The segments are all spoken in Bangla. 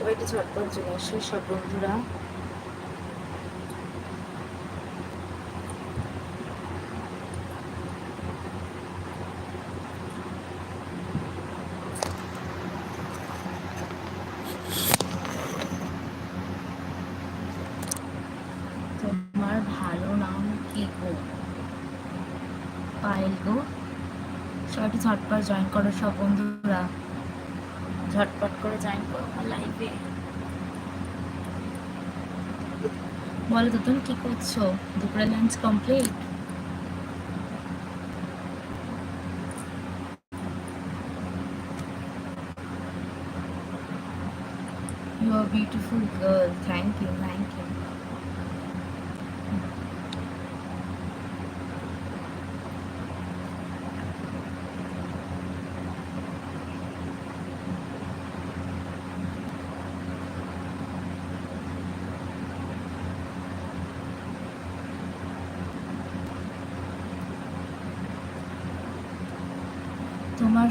সবাইকে ঝটপট চলে আসো সব বন্ধুরা। তোমার জয়েন করো সব বন্ধুরা। বলো তো তুমি কি করছো দুপুরে lunch complete You are beautiful girl. Thank you, thank you.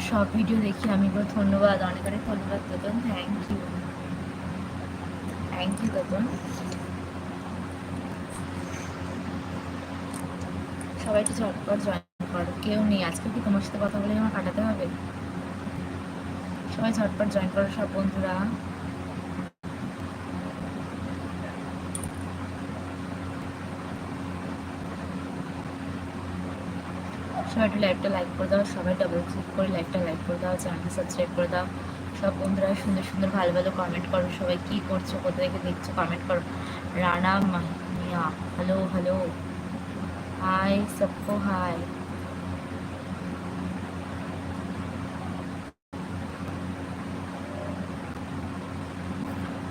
সব ভিডিও দেখি আমি ধন্যবাদ, অনেক অনেক ধন্যবাদ Totan thank you thank you Totan সবাই একটু ঝটপট জয়েন করো। কেউ নেই। আজকে কি তোমার সাথে কথা বলে আমার কাটাতে হবে? সবাই ঝটপট জয়েন করো সব বন্ধুরা। সবাই একটু লাইক করে দাও, সবাই ডাবল ক্লিক করে লাইভটা লাইক করে দাও চ্যানেলটা সাবস্ক্রাইব করে দাও। সব বন্ধুরা সুন্দর সুন্দর ভালো ভালো কমেন্ট করো, সবাই কী করছ, কোথা থেকে দেখছ কমেন্ট করো। Rana Mia hello hello hi সবকো hi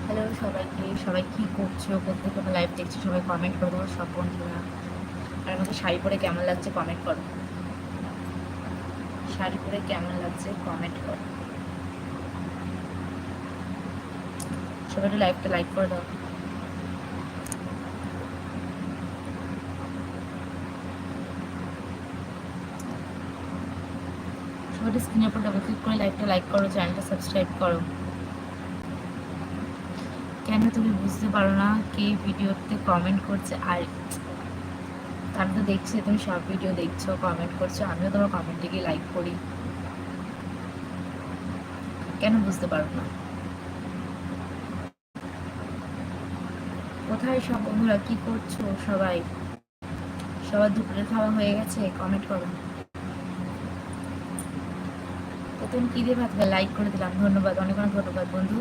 hello সবাইকে, সবাই কি করছ, কোথা থেকে লাইভ দেখছ, সবাই কমেন্ট করো, সব বন্ধুরা। আর আমাকে শাড়ি পরে কেমন লাগছে কমেন্ট করো। শাড়ি পরে কেমন লাগছে কমেন্ট করো। সবাই লাইভটা লাইক করে দাও। সবাই স্ক্রিনের উপর ডাবল ক্লিক করে লাইভটা লাইক করো চ্যানেলটা সাবস্ক্রাইব করো। কেন তুমি বুঝতে পারো না কে ভিডিওতে কমেন্ট করছে? আর আমি তো দেখছি, তুমি সব ভিডিও দেখছ কমেন্ট করছ, আমিও তোমার কমেন্টে গিয়ে লাইক করি। কেন বুঝতে পারো না? কোথায় সব বন্ধুরা কি করছ সবাই? সবার দুপুরে খাওয়া হয়ে গেছে কমেন্ট করো। তো তুমি কি দিয়ে ভাত লাইক করে দিলাম। ধন্যবাদ, অনেক অনেক ধন্যবাদ বন্ধু।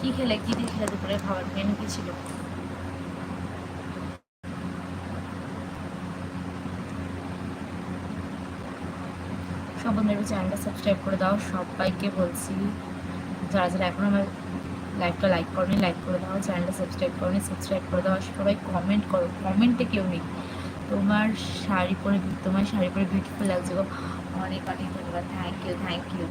কি খেলে, কি দিয়ে খেলে দুপুরে খাবার? মেনু কি ছিল? সব বন্ধুরা চ্যানেলটা সাবস্ক্রাইব করে দাও। সবাইকে বলছি, যারা যারা এখন আমার লাইভটা লাইক করনি লাইক করে দাও। চ্যানেলটা সাবস্ক্রাইব করনি সাবস্ক্রাইব করে দাও। সবাই কমেন্ট করো। কমেন্টে কেউ নেই। তোমার শাড়ি পরে, তোমার শাড়ি পরে বিউটিফুল লাগছে গো। অনেক অনেক ধন্যবাদ। Thank you thank you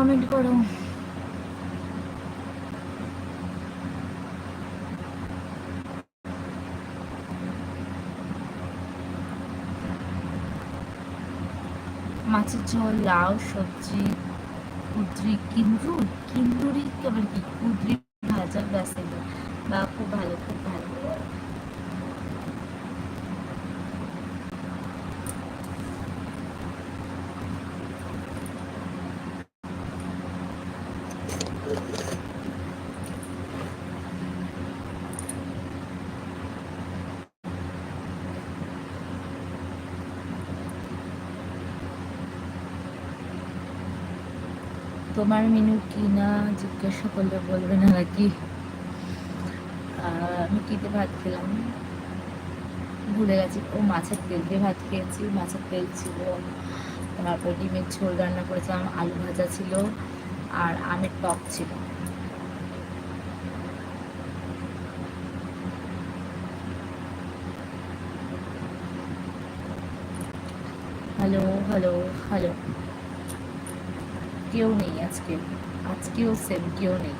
comment করো মাছের ঝোল, লাউ, সবজি, কুদ্রি কিন্দু কিন্দুরি আবার কি কুদ্রি ভাজা, ব্যাস। বা খুব ভালো, খুব ভালো তোমার মেনু কি না জিজ্ঞাসা করলে বলবে না নাকি? আমি কিতে ভাত খেলাম। ভুলে গেছি। ও মাছের তেল দিয়ে ভাত খেয়েছি। মাছের তেল ছিল। তারপর ডিমের ঝোল রান্না করেছিলাম, আলু ভাজা ছিল আর আমের টক ছিল। Hello hello hello. কেউ নেই আজকে। আজকেও সেম কেউ নেই।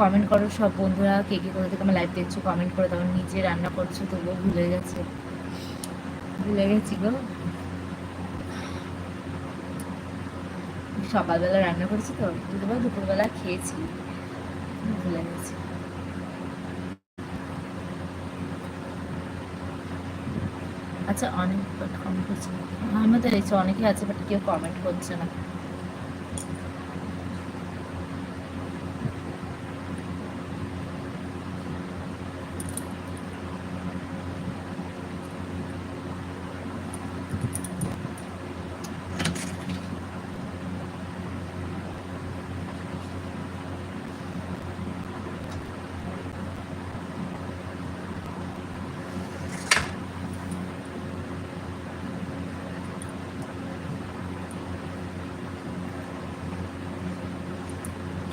কমেন্ট করো সব বন্ধুরা, কে কে কোথা থেকে আমার লাইভ দেখছ কমেন্ট করে তখন নিজে রান্না করছ, তবুও ভুলে গেছে। ভুলে গেছি গো। সকালবেলা রান্না করেছি তো, দুপুরবেলা দুপুরবেলা খেয়েছি। ভুলে গেছি। আচ্ছা অনেক কমেন্ট করছে। আমি তো দেখছি অনেকে আছে বাট কেউ কমেন্ট করছে না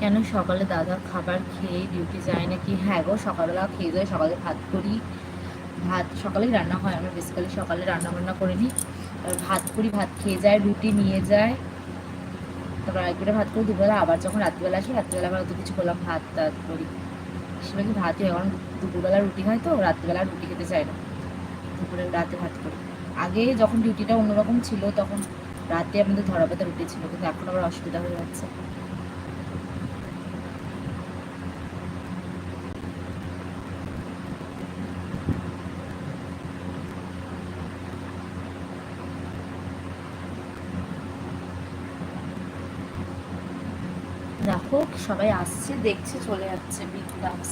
কেন সকালে দাদা খাবার খেয়ে ডিউটি যায় নাকি? হ্যাঁ গো, সকালবেলা খেয়ে যায় সকালে ভাত করি। ভাত সকালেই রান্না হয়, আমরা বেসিক্যালি সকালে রান্না বান্না করে নিই। ভাত করি, ভাত খেয়ে যায়, রুটি নিয়ে যায়। তারপর একবারে ভাত করি, দুপুরবেলা আবার যখন রাত্রিবেলা আসি, রাত্রিবেলা আবার কিছু করলাম, ভাত টাত করি। কি ভাতই হয়, কারণ দুপুরবেলা রুটি হয় তো, রাত্রিবেলা রুটি খেতে চায় না। দুপুরে রাতে ভাত করি। আগে যখন ডিউটিটা অন্যরকম ছিল, তখন রাতে আমাদের ধরা পাতা রুটি ছিল, কিন্তু এখন আবার অসুবিধা হয়ে যাচ্ছে দেখো সবাই আসছে দেখছে চলে যাচ্ছে বিগ ডান্স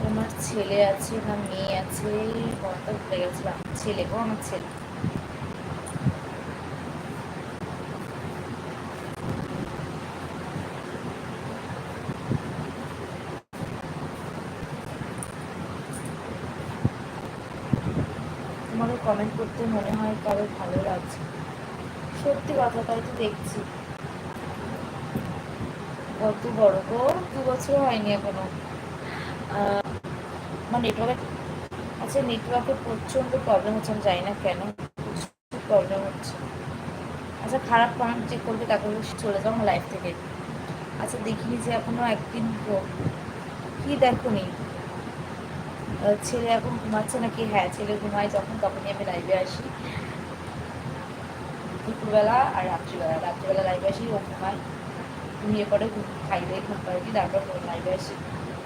তোমার ছেলে আছে না মেয়ে আছে কোনটা ভুলে গেছিলাম। ছেলে গো, আমার ছেলে। কমেন্ট করতে মনে হয় কারও ভালো লাগছে। সত্যি কথা, তাই তো দেখছি। কত বড় গো, দু বছর হয়নি এখনও। আমার নেটওয়ার্কের আচ্ছা নেটওয়ার্কে প্রচণ্ড প্রবলেম হচ্ছে, আমি জানি না কেন, প্রচুর প্রবলেম হচ্ছে। আচ্ছা খারাপ কমেন্ট চেক করবে তারপর চলে যাও আমার লাইফ থেকে। আচ্ছা দেখিনি যে এখনও একদিন কি দেখো নি? ছেলে এখন ঘুমাচ্ছে নাকি? হ্যাঁ ছেলে ঘুমায় যখন, তখনই আমি লাইভে আসি। দুপুরবেলা আর রাত্রিবেলা। রাত্রিবেলা লাইভে আসি, ও ঘুমায়। ঘুমিয়ে পরে খাই দিয়ে ঘুম পাড়ি তারপর লাইভে আসি।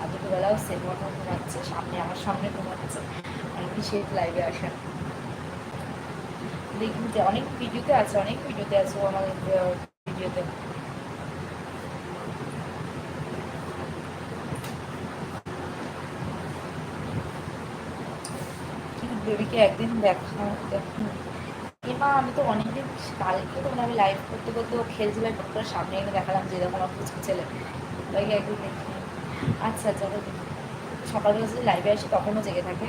আর দুপুরবেলাও ঘুমাচ্ছে সামনে আমার সামনে ঘুমাচ্ছে সে লাইভে আসে। দেখুন যে অনেক ভিডিওতে আছে, অনেক ভিডিওতে আছে ও আমাদের ভিডিওতে একদিন দেখা দেখা এমা, আমি তো অনেকদিন, কালকে তো মানে আমি লাইভ করতে করতে ও খেলছিল ডক্টরের সামনে এনে দেখালাম যে এরকম আমার ছেলে। একদিন দেখি। আচ্ছা আচ্ছা ওকে সকালবেলা যদি লাইভে আসি, তখনও জেগে থাকে।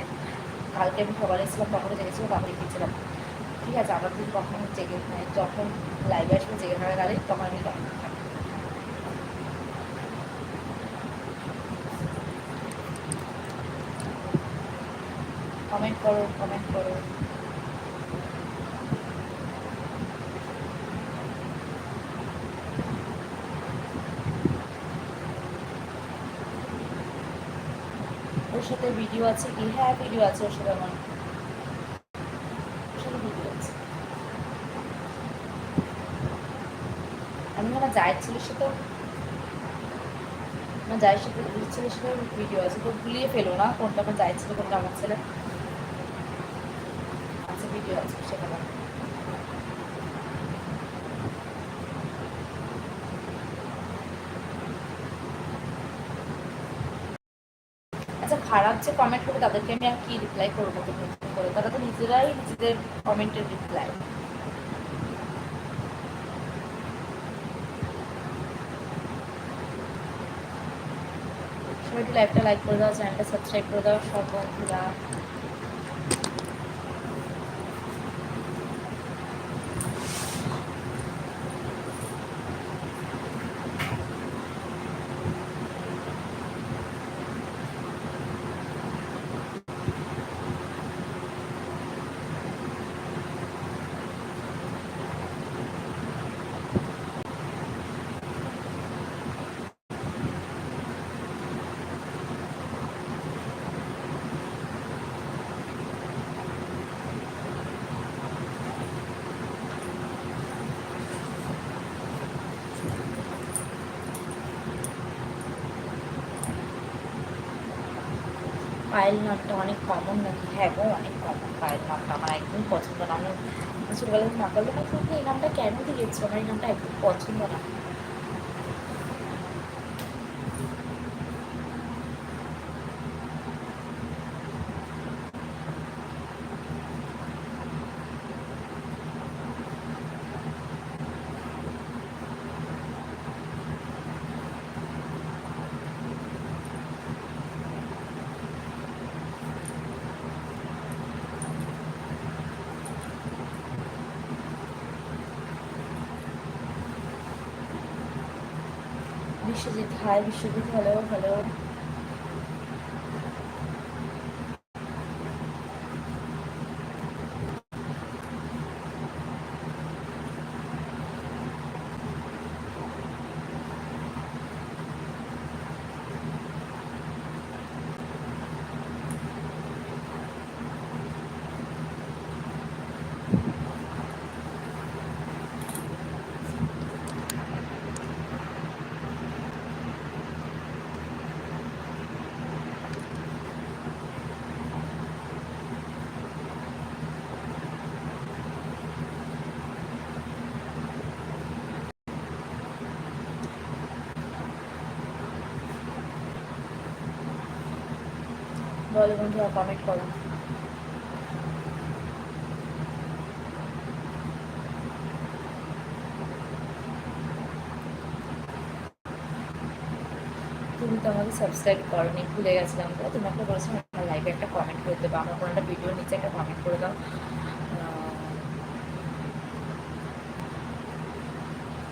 কালকে আমি সকালে এসেছিলাম, তখনও জেগেছিলাম তারপরে গিয়েছিলাম ঠিক আছে, আবার যদি কখন জেগে মানে যখন লাইভে আসবে জেগে থাকা গেলে, তখন আমি তখন। কমেন্ট করো কমেন্ট করো ওর সাথে ভিডিও আছে, কি হ্যাঁ ভিডিও আছে ওর সাথে আমার আমি মানে জায়ের ছেলের সাথে আমার জায়ের সাথে ছেলের সাথে ভিডিও আছে, তো ভুলিয়ে ফেলো না কোনটা আমার জায়ের ছেলে, কোনটা আমার ছেলে আচ্ছা ভিডিও আছে সেখানে আচ্ছা খারাপ যে কমেন্ট করবে, তাদেরকে আমি আর কি রিপ্লাই করব করে? তারা তো নিজেরাই নিজেদের কমেন্টের রিপ্লাই সবাই লাইভটা লাইক করে দাও চ্যানেলটা সাবস্ক্রাইব করে দাও, সব বন্ধুরা। পায়েল নামটা অনেক কমন নাকি? হ্যাঁ গো, অনেক কমন পায়েল নামটা আমার একদম পছন্দ না। আমি ছোটবেলায় না করলে না এই নামটা কেন দিয়েছ? আমার এই নামটা একদম পছন্দ না। Biswajit hi Biswajit hello hello বলো বন্ধুরা কমেন্ট করো। তুমি তো আমাকে সাবস্ক্রাইব করনি, ভুলে গেছিলাম। তো তুমি একটা বলেছ, আমার লাইভে একটা কমেন্ট করে দেবো। আমার কোনো একটা ভিডিওর নিচে একটা কমেন্ট করে দাও।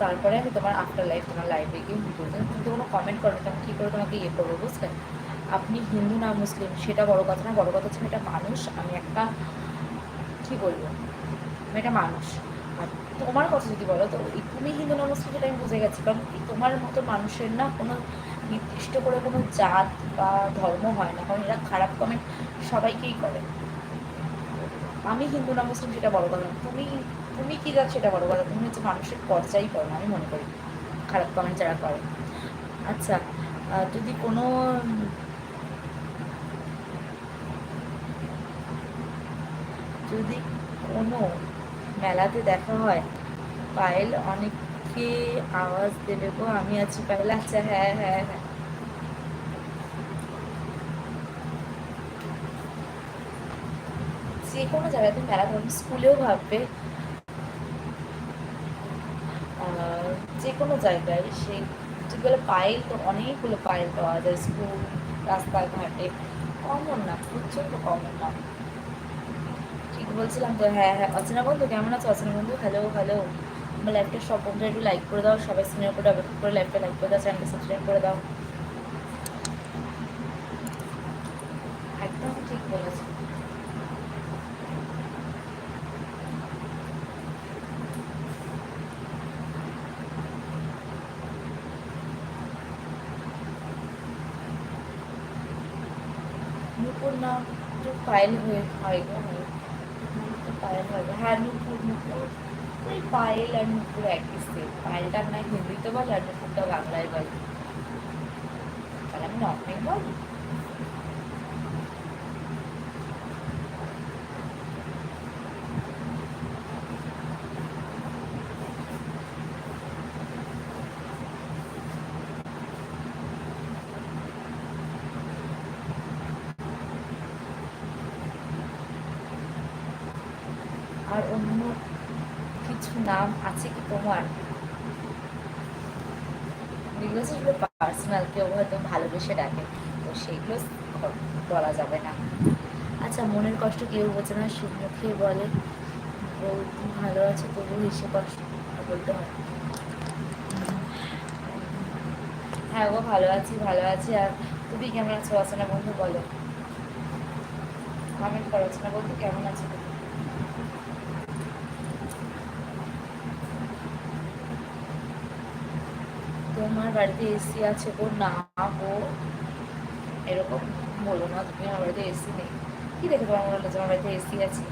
তারপরে আমি তোমার আফটার লাইফ তোমার লাইভে গিয়ে ভিডিও তুমি তো কোনো কমেন্ট করো তখন কী করে তোমাকে ইয়ে করব, বুঝলে? আপনি হিন্দু না মুসলিম, সেটা বড় কথা না, বড় কথা হচ্ছে এটা মানুষ, আমি একটা, কী বলব আমি একটা মানুষ। আর তোমার কথা যদি বলো, তো তুমি হিন্দু না মুসলিম সেটা আমি বুঝে গেছি, কারণ তোমার মতো মানুষের না কোনো নির্দিষ্ট করে কোনো জাত বা ধর্ম হয় না, কারণ এরা খারাপ কমেন্ট সবাইকেই করে। আমি হিন্দু না মুসলিম সেটা বড় কথা তুমি তুমি কি জাত সেটা বড় কথা, তুমি হচ্ছে মানুষের পর্যায়ই করো না, আমি মনে করি, খারাপ কমেন্ট যারা করে। আচ্ছা যদি কোনো যদি কোনো মেলাতে দেখা হয়, পায়েল অনেককে আওয়াজ দেবে, গো, আমি আছি পায়েল। আচ্ছা হ্যাঁ হ্যাঁ হ্যাঁ। যে কোনো জায়গাতে মেলা ধরুন, স্কুলেও ভাববে যে কোনো জায়গায় সেই যেগুলো পায়েল, তো অনেকগুলো পায়েল পাওয়া যায়, স্কুল, রাস্তাঘাটে। কমন না প্রচণ্ড কমন না। বলছিলাম তো হ্যাঁ হ্যাঁ অচেনা বন্ধু, কেমন আছো? অচেনা বন্ধু হ্যালো হ্যালো আমার লাইভটা সব বন্ধুরা একটু লাইক করে দাও, সবাই সিনিয়র করে ডাবল করে লাইভটা লাইক করে দাও চ্যানেলটা সাবস্ক্রাইব করে দাও। একদম ঠিক বলেছ। নাম তো পায়েল হয়ে হয়। পায়েল গো। হ্যাঁ নুপুর ওই পায়েল আর নুপুর একই সেম পায়েলটা না হিন্দিতে বলে আর নুপুরটা বাংলায় বলে। তাহলে আমি নর্থ বেঙ্গল আর অন্য কিছু নাম আছে কি তোমার যেগুলো সেগুলো পার্সোনাল কেউ হয়তো ভালোবেসে ডাকে তো সেইগুলো বলা যাবে না। আচ্ছা মনের কষ্ট কেউ বোঝে না সুমুখে বলে বৌদি ভালো আছে তবু হেসে কষ্ট বলতে হয়। হ্যাঁ ও ভালো আছি ভালো আছি আর তুমি কেমন আছো? অচেনা বন্ধু বলো। কমেন্ট করো অচেনা বন্ধু কেমন আছো? তুমি তোমার বাড়িতে এসি আছে গো, না গো। এরকম বলো না, তুমি আমার বাড়িতে এসি নেই। কি দেখে তোমার মনে হলো তোমার বাড়িতে এসি আছে?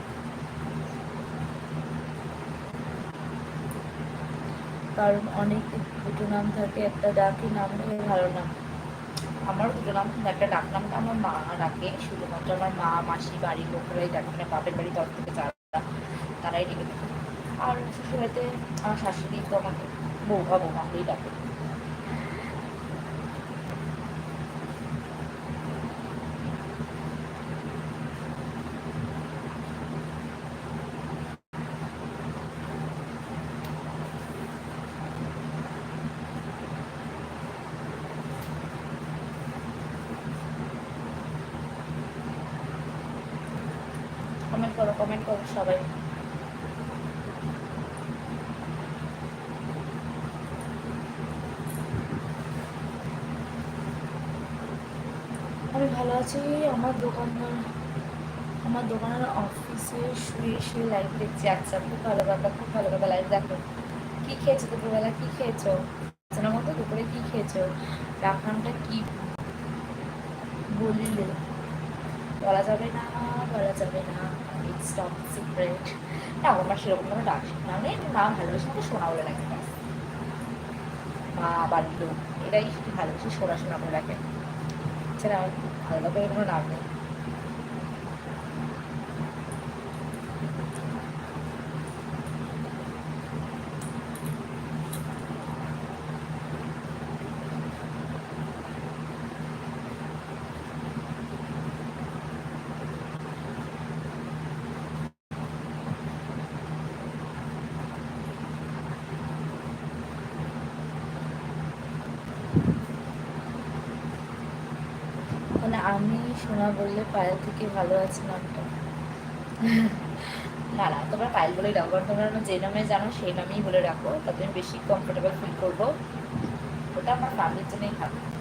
কারণ অনেক দুটো নাম থাকে, একটা ডাকি নাম নেই ভালো নাম আমার দুটো নাম, একটা ডাক নামটা আমার মা ডাকে, শুধুমাত্র আমার মা, মাসি, বাড়ির লোকেরাই ডাকে মানে বাপের বাড়ির তরফ থেকে যারা, তারাই ডেকে থাকে আর শ্বশুরবাড়িতে আমার শাশুড়ি তো আমাকে বৌমা বৌমা হলেই ডাকে কমেন্ট করো কমেন্ট করো সবাই আমি ভালো আছি আমার দোকানদার, আমার দোকানের অফিসে শুয়ে শুয়ে লাইভ দেখছি। আচ্ছা খুব ভালো কথা খুব ভালো কথা লাইভ দেখো, কী খেয়েছো দুপুরবেলা? কী খেয়েছো? জানার মতো দুপুরে কী খেয়েছো? রাখানটা কী? বলিলে, বলা যাবে না, বলা যাবে না। ইটস টপ সিক্রেট না, আমার সেরকম কোনো ডাক না নেই। মা ভালোবেসে আমাকে সোনা বলে রাখে। মা বাড়ির লোক এটাই ভালোবেসে সোনা সোনা বলে রাখে এছাড়া আমার আলাদা করে কোনো নাম নেই মানে আমি সোনা বললে পায়েল থেকে ভালো আছে নামটা। না না, তোমরা পায়েল বলেই ডাকো কারণ তোমরা যে নামে জানো সেই নামেই বলে রাখো, তাতে আমি বেশি কমফোর্টেবল ফিল করব। ওটা আমার ফ্যামিলির জন্যই থাকবে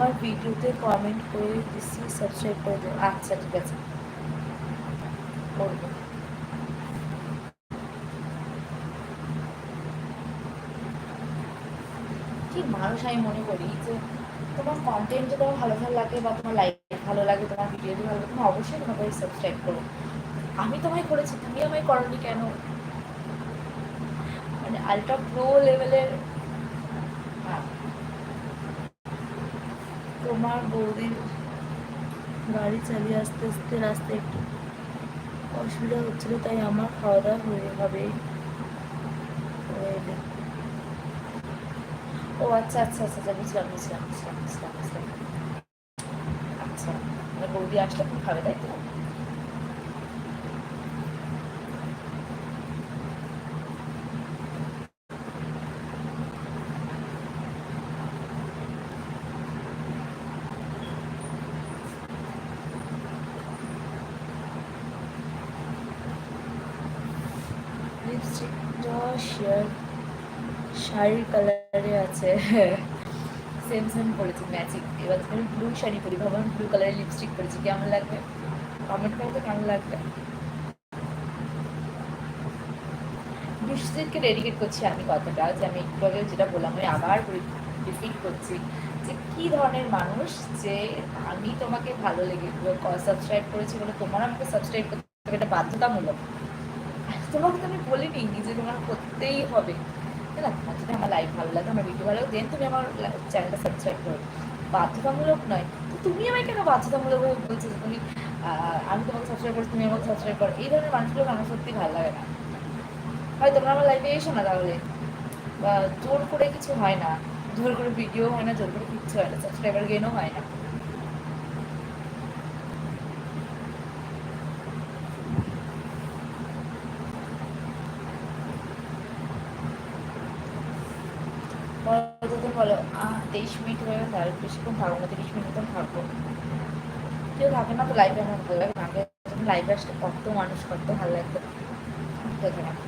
তোমার ভিডিওতে কমেন্ট করে দিচ্ছি সাবস্ক্রাইব করে দেবো আচ্ছা ঠিক আছে। কি মানুষ আমি মনে করি যে, তোমার কন্টেন্ট যদি আমার ভালো ভালো লাগে বা তোমার লাইফ ভালো লাগে, তোমার ভিডিও যদি ভালো লাগে, তুমি অবশ্যই তোমাকে সাবস্ক্রাইব করো। আমি তোমায় করেছি, তুমি আমায় করনি কেন? মানে আলট্রা প্রো লেভেলের হ্যাঁ। তোমার বৌদির গাড়ি চালিয়ে আস্তে আস্তে রাস্তায় একটু অসুবিধা হচ্ছিল, তাই আমার খাওয়া দাওয়া হয়ে হবে ও আচ্ছা আচ্ছা আচ্ছা আচ্ছা বুঝলাম বুঝলাম বুঝলাম বুঝলাম বুঝলাম। আচ্ছা মানে বৌদি আসলে খুব খাবে, তাই তো একটা শেয়ার শাড়ির কালারে আছে সেম সেম পরেছি ম্যাচিং এবার আমি ব্লু শাড়ি পরি, ভাবলাম ব্লু কালারের লিপস্টিক পরেছি, কেমন লাগবে? কমেন্ট করে তো কেমন লাগবে? বৃষ্টিকে ডেডিকেট করছি আমি কথাটা, যে আমি একটু আগে যেটা বললাম, আমি আবার রিপিট করছি, যে কি ধরনের মানুষ যে আমি তোমাকে ভালো লেগে সাবস্ক্রাইব করেছি বলে তোমার আমাকে সাবস্ক্রাইব করতে এটা বাধ্যতামূলক। তোমাকে তো আমি বলিনি যে তোমার করতেই হবে। না তোমার যদি আমার লাইফ ভালো লাগে, আমার ভিডিও ভালো লাগে দেন তুমি আমার চ্যানেলটা সাবস্ক্রাইব করো। বাধ্যতামূলক নয়, তো তুমি আমায় কেন বাধ্যতামূলক বলছো যে তুমি আমি তোমাকে সাবস্ক্রাইব করছি তুমি আমাকে সাবস্ক্রাইব করো? এই ধরনের মানুষগুলো আমার সত্যি ভালো লাগে না। হয় তোমরা আমার লাইফে এসো না তাহলে? জোর করে কিছু হয় না। জোর করে ভিডিও হয় না, জোর করে কিচ্ছু হয় না সাবস্ক্রাইবার গেনও হয় না বলো তো বলো আহ তেইশ মিনিট হয়ে গেছে আর বেশিক্ষণ থাকব না তিরিশ মিনিট মতন থাকব কেউ থাকে না তো লাইফে আমার লাগে আগে লাইফে আসলে কত মানুষ, কত ভালো লাগতো দেখে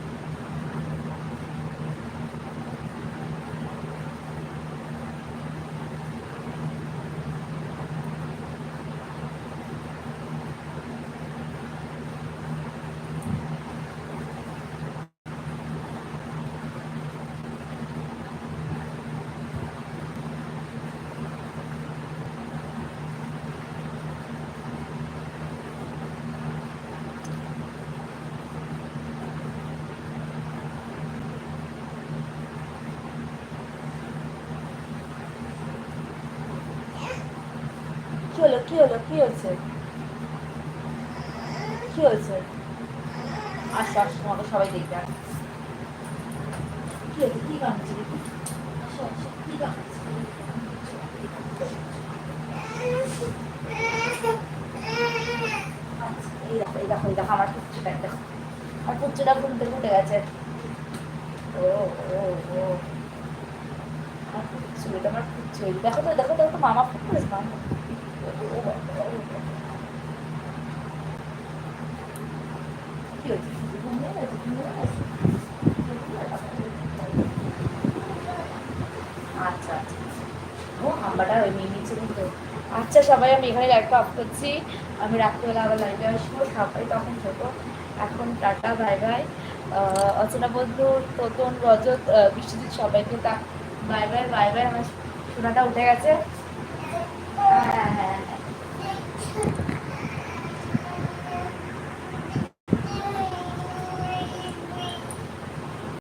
কি হলো? কি হয়েছে? কি হয়েছে? আসো আসো তোমাকে সবাই দেখবে। কি হয়েছে? কি গান হচ্ছে আসো আসো কি গান এই দেখো এই দেখো এই দেখো আমার পুচ্ছটা দেখো। আমার পুচ্ছটা থেকে উঠে গেছে। ও ও ও আমার পুচ্ছু এটা আমার পুচ্ছু দেখো তো দেখো দেখো তো মামা ফুট মামা। আচ্ছা আচ্ছা। ও ওই নিয়ে কিন্তু আচ্ছা সবাই, আমি এখানে লাইভটা অফ করছি। আমি রাত্রিবেলা আবার লাইভে আসব, সবাই তখন ছোটো। এখন টাটা বাই বাই অচেনা বন্ধু তোতন রজত বিশ্বজিৎ, সবাইকে তা বাই বাই বাই বাই আমার সোনাটা উঠে গেছে। হ্যাঁ